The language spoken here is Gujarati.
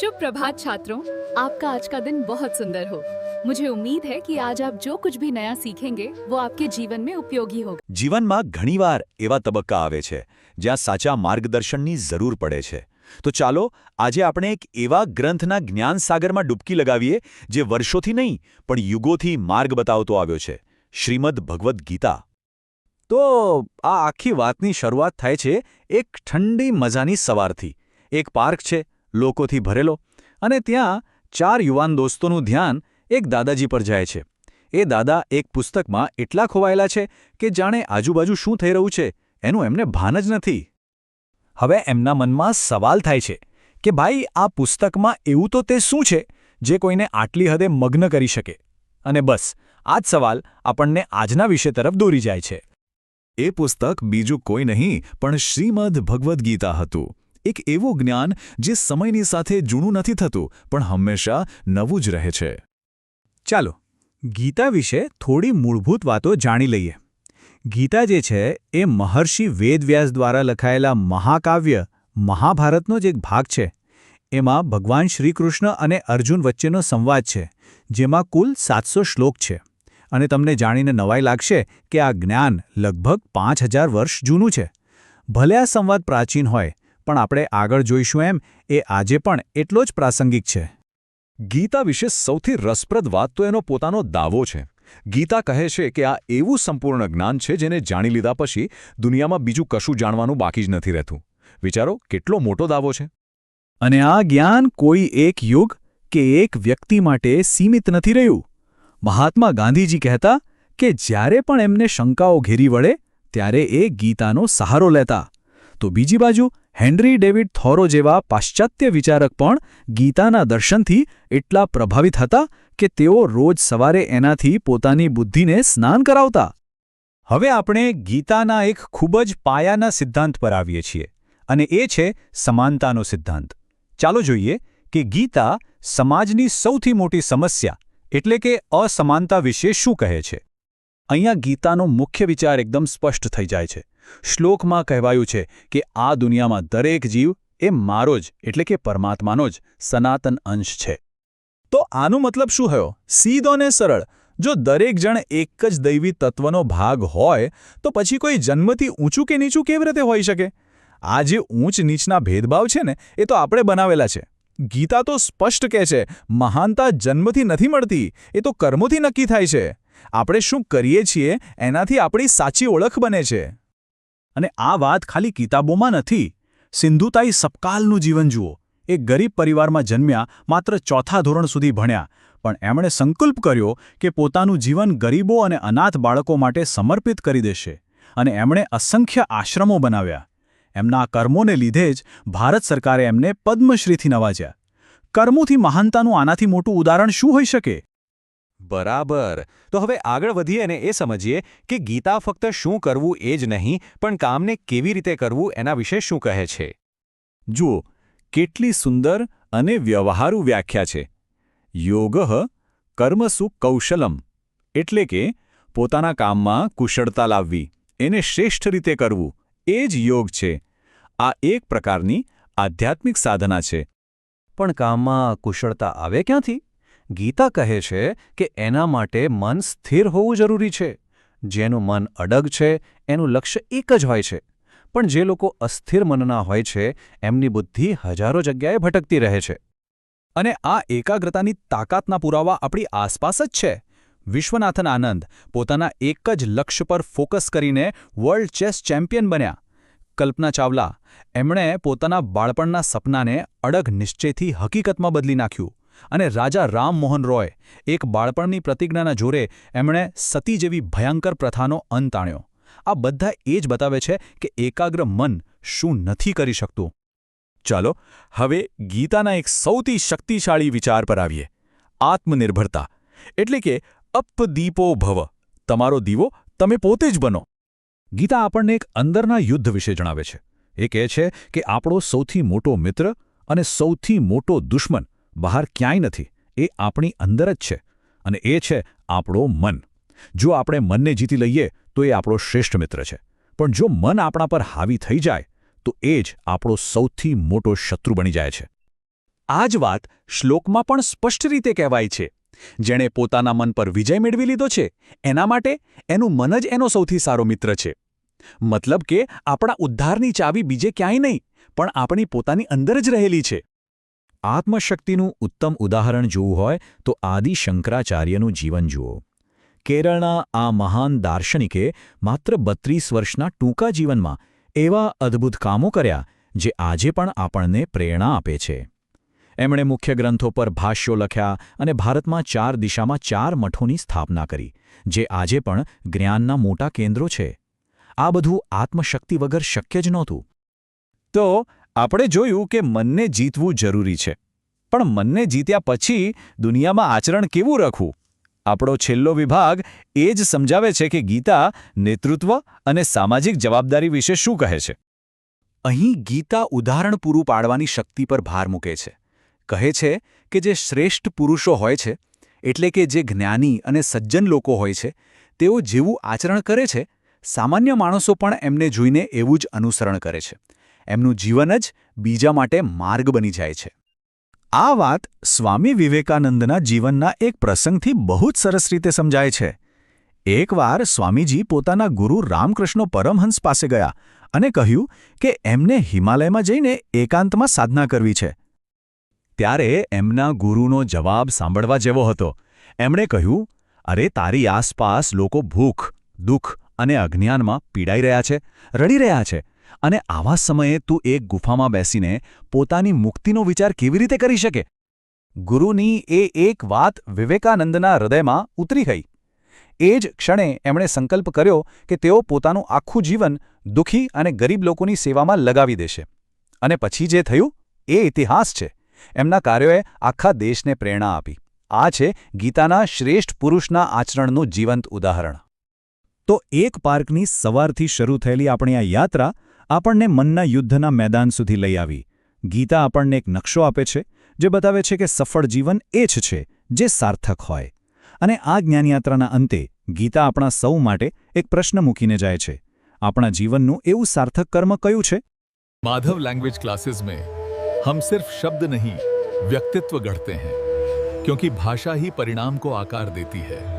शुभ प्रभात छात्रों आपका आज का दिन बहुत सुंदर हो मुझे उम्मीद है कि आज आप जो कुछ भी नया सीखेंगे वो आपके जीवन में उपयोगी होगा જીવનમાં ઘણીવાર એવા તબક્કા આવે છે જ્યાં સાચા માર્ગદર્શનની જરૂર પડે છે તો ચાલો આજે આપણે એક એવા ગ્રંથના જ્ઞાન સાગરમાં ડૂબકી લગાવીએ જે વર્ષોથી નહીં પણ યુગોથી માર્ગ બતાવતો આવ્યો છે શ્રીમદ ભગવદ્ ગીતા તો આ આખી વાતની શરૂઆત થાય છે એક ઠંડી મજાની સવારથી એક પાર્ક છે લોકોથી ભરેલો અને ત્યાં ચાર યુવાન દોસ્તોનું ધ્યાન એક દાદાજી પર જાય છે. એ દાદા એક પુસ્તકમાં એટલા ખોવાયેલા છે કે જાણે આજુબાજુ શું થઈ રહ્યું છે એનું એમને ભાન જ નથી. હવે એમના મનમાં સવાલ થાય છે કે ભાઈ, આ પુસ્તકમાં એવું તો તે શું છે જે કોઈને આટલી હદે મગ્ન કરી શકે? અને બસ, આ જ સવાલ આપણને આજના વિષય તરફ દોરી જાય છે. એ પુસ્તક બીજું કોઈ નહીં, પણ શ્રીમદ ભગવદ્ ગીતા હતું. એક એવું જ્ઞાન જે સમયની સાથે જૂનું નથી થતું, પણ હંમેશા નવું જ રહે છે. ચાલો, ગીતા વિશે થોડી મૂળભૂત વાતો જાણી લઈએ. ગીતા જે છે, એ મહર્ષિ વેદવ્યાસ દ્વારા લખાયેલા મહાકાવ્ય, મહાભારતનો જ એક ભાગ છે. એમાં ભગવાન શ્રીકૃષ્ણ અને અર્જુન વચ્ચેનો સંવાદ છે, જેમાં કુલ સાતસો શ્લોક છે. અને તમને જાણીને નવાઈ લાગશે કે આ જ્ઞાન લગભગ પાંચ વર્ષ જૂનું છે. ભલે આ સંવાદ પ્રાચીન હોય પણ આપણે આગળ જોઈશું એમ, એ આજે પણ એટલો જ પ્રાસંગિક છે. ગીતા વિશે સૌથી રસપ્રદ વાત તો એનો પોતાનો દાવો છે. ગીતા કહે છે કે આ એવું સંપૂર્ણ જ્ઞાન છે જેને જાણી લીધા પછી દુનિયામાં બીજું કશું જાણવાનું બાકી જ નથી રહેતું. વિચારો, કેટલો મોટો દાવો છે? અને આ જ્ઞાન કોઈ એક યુગ કે એક વ્યક્તિ માટે સીમિત નથી રહ્યું. મહાત્મા ગાંધીજી કહેતા કે જ્યારે પણ એમને શંકાઓ ઘેરી વળે, ત્યારે એ ગીતાનો સહારો લેતા. તો બીજી બાજુ હેનરી ડેવિડ થોરો જેવા પાશ્ચાત્ય વિચારક પણ ગીતાના દર્શનથી એટલા પ્રભાવિત હતા કે તેઓ રોજ સવારે એનાથી પોતાની બુદ્ધિને સ્નાન કરાવતા. હવે આપણે ગીતાના એક ખૂબ જ પાયાના સિદ્ધાંત પર આવીએ છીએ અને એ છે સમાનતાનો સિદ્ધાંત. ચાલો જોઈએ કે ગીતા સમાજની સૌથી મોટી સમસ્યા, એટલે કે અસમાનતા વિશે શું કહે છે. અહીંયા ગીતાનો મુખ્ય વિચાર એકદમ સ્પષ્ટ થઈ જાય છે. શ્લોકમાં કહેવાયું છે કે આ દુનિયામાં દરેક જીવ એ મારો જ, એટલે કે પરમાત્માનો જ, સનાતન અંશ છે. તો આનો મતલબ શું થયો? સીધો ને સરળ. જો દરેક જણ એક જ દૈવી તત્વનો ભાગ હોય, તો પછી કોઈ જન્મથી ઊંચું કે નીચું કેવી રીતે હોઈ શકે? આ જે ઊંચ નીચના ભેદભાવ છે ને, એ તો આપણે બનાવેલા છે. ગીતા તો સ્પષ્ટ કહે છે, મહાનતા જન્મથી નથી મળતી, એ તો કર્મોથી નક્કી થાય છે. આપણે શું કરીએ છીએ એનાથી આપણી સાચી ઓળખ બને છે. અને આ વાત ખાલી કિતાબોમાં નથી. સિંધુતાઈ સપકાલનું જીવન જુઓ. એ ગરીબ પરિવારમાં જન્મ્યા માત્ર ચોથા ધોરણ સુધી ભણ્યા. પણ એમણે સંકલ્પ કર્યો કે પોતાનું જીવન ગરીબો અને અનાથ બાળકો માટે સમર્પિત કરી દેશે અને એમણે અસંખ્ય આશ્રમો બનાવ્યા. એમના કર્મોને લીધે જ ભારત સરકારે એમને પદ્મશ્રીથી નવાજ્યા. કર્મોથી મહાનતાનું આનાથી મોટું ઉદાહરણ શું હોઈ શકે? બરાબર. તો હવે આગળ વધીએ અને એ સમજીએ કે ગીતા ફક્ત શું કરવું એ જ નહીં, પણ કામને કેવી રીતે કરવું એના વિશે શું કહે છે. જુઓ, કેટલી સુંદર અને વ્યવહારુ વ્યાખ્યા છે. યોગ કર્મસુ કૌશલમ, એટલે કે પોતાના કામમાં કુશળતા લાવવી, એને શ્રેષ્ઠ રીતે કરવું, એ જ યોગ છે. આ એક પ્રકારની આધ્યાત્મિક સાધના છે. પણ કામમાં કુશળતા આવે ક્યાંથી? ગીતા કહે છે કે એના માટે મન સ્થિર હોવું જરૂરી છે. જેનું મન અડગ છે, એનું લક્ષ્ય એક જ હોય છે. પણ જે લોકો અસ્થિર મનના હોય છે, એમની બુદ્ધિ હજારો જગ્યાએ ભટકતી રહે છે. અને આ એકાગ્રતાની તાકાતના પુરાવા આપણી આસપાસ જ છે. વિશ્વનાથન આનંદ પોતાના એક જ લક્ષ્ય પર ફોકસ કરીને વર્લ્ડ ચેસ ચેમ્પિયન બન્યા. કલ્પના ચાવલા, એમણે પોતાના બાળપણના સપનાને અડગ નિશ્ચયથી હકીકતમાં બદલી નાખ્યું. અને રાજા રામમોહન રોય, એક બાળપણની પ્રતિજ્ઞાના જોરે એમણે સતી જેવી ભયંકર પ્રથાનો અંત આણ્યો. આ બધા એ જ બતાવે છે કે એકાગ્ર મન શું નથી કરી શકતું. ચાલો, હવે ગીતાના એક સૌથી શક્તિશાળી વિચાર પર આવીએ. આત્મનિર્ભરતા, એટલે કે અપદીપો ભવ તમારો દીવો તમે પોતે જ બનો. ગીતા આપણને એક અંદરના યુદ્ધ વિશે જણાવે છે. એ કહે છે કે આપણો સૌથી મોટો મિત્ર અને સૌથી મોટો દુશ્મન બહાર ક્યાંય નથી. એ આપણી અંદર જ છે અને એ છે આપણો મન. જો આપણે મનને જીતી લઈએ, તો એ આપણો શ્રેષ્ઠ મિત્ર છે. પણ જો મન આપણા પર હાવી થઈ જાય, તો એ જ આપણો સૌથી મોટો શત્રુ બની જાય છે. આ જ વાત શ્લોકમાં પણ સ્પષ્ટ રીતે કહેવાય છે. જેણે પોતાના મન પર વિજય મેળવી લીધો છે, એના માટે એનું મન જ એનો સૌથી સારો મિત્ર છે. મતલબ કે આપણા ઉદ્ધારની ચાવી બીજે ક્યાંય નહીં, પણ આપણી પોતાની અંદર જ રહેલી છે. આત્મશક્તિનું ઉત્તમ ઉદાહરણ જોવું હોય તો આદિ શંકરાચાર્યનું જીવન જુઓ. કેરળના આ મહાન દાર્શનિકે માત્ર બત્રીસ વર્ષના ટૂંકા જીવનમાં એવા અદ્ભુત કામો કર્યા જે આજે પણ આપણને પ્રેરણા આપે છે. એમણે મુખ્ય ગ્રંથો પર ભાષ્યો લખ્યા અને ભારતમાં ચાર દિશામાં ચાર મઠોની સ્થાપના કરી, જે આજે પણ જ્ઞાનના મોટા કેન્દ્રો છે. આ બધું આત્મશક્તિ વગર શક્ય જ નહોતું. તો આપણે જોયું કે મનને જીતવું જરૂરી છે. પણ મનને જીત્યા પછી દુનિયામાં આચરણ કેવું રાખવું? આપણો છેલ્લો વિભાગ એ જ સમજાવે છે કે ગીતા નેતૃત્વ અને સામાજિક જવાબદારી વિશે શું કહે છે. અહીં ગીતા ઉદાહરણ પૂરું પાડવાની શક્તિ પર ભાર મૂકે છે. કહે છે કે જે શ્રેષ્ઠ પુરુષો હોય છે, એટલે કે જે જ્ઞાની અને સજ્જન લોકો હોય છે, તેઓ જેવું આચરણ કરે છે, સામાન્ય માણસો પણ એમને જોઈને એવું જ અનુસરણ કરે છે. એમનું જીવન જ બીજા માટે માર્ગ બની જાય છે. આ વાત સ્વામી વિવેકાનંદના જીવનના એક પ્રસંગથી બહુ જ સરસ રીતે સમજાય છે. એકવાર સ્વામીજી પોતાના ગુરુ રામકૃષ્ણ પરમહંસ પાસે ગયા અને કહ્યું કે એમને હિમાલયમાં જઈને એકાંતમાં સાધના કરવી છે. ત્યારે એમના ગુરુનો જવાબ સાંભળવા જેવો હતો. એમણે કહ્યું, અરે, તારી આસપાસ લોકો ભૂખ, દુઃખ અને અજ્ઞાનમાં પીડાઈ રહ્યા છે, રડી રહ્યા છે. અને આવા સમયે તું એક ગુફામાં બેસીને પોતાની મુક્તિનો વિચાર કેવી રીતે કરી શકે? ગુરુની એ એક વાત વિવેકાનંદના હૃદયમાં ઉતરી ગઈ. એ જ ક્ષણે એમણે સંકલ્પ કર્યો કે તેઓ પોતાનું આખું જીવન દુઃખી અને ગરીબ લોકોની સેવામાં લગાવી દેશે. અને પછી જે થયું, એ ઇતિહાસ છે. એમના કાર્યોએ આખા દેશને પ્રેરણા આપી. આ છે ગીતાના શ્રેષ્ઠ પુરુષના આચરણનું જીવંત ઉદાહરણ. તો એક પાર્કની સવારથી શરૂ થયેલી આપણી આ યાત્રા આપણને મનના યુદ્ધના મેદાન સુધી લઈ આવી ગીતા આપણને એક નકશો આપે છે જે બતાવે છે કે સફળ જીવન એ જ છે જે સાર્થક હોય અને આ જ્ઞાનયાત્રાના અંતે ગીતા આપણા સૌ માટે એક પ્રશ્ન મૂકીને જાય છે આપણા જીવનનું એવું સાર્થક કર્મ કયું છે माधव लैंग्वेज क्लासेस में हम सिर्फ शब्द नहीं व्यक्तित्व गढ़ते हैं क्योंकि भाषा ही परिणाम को आकार देती है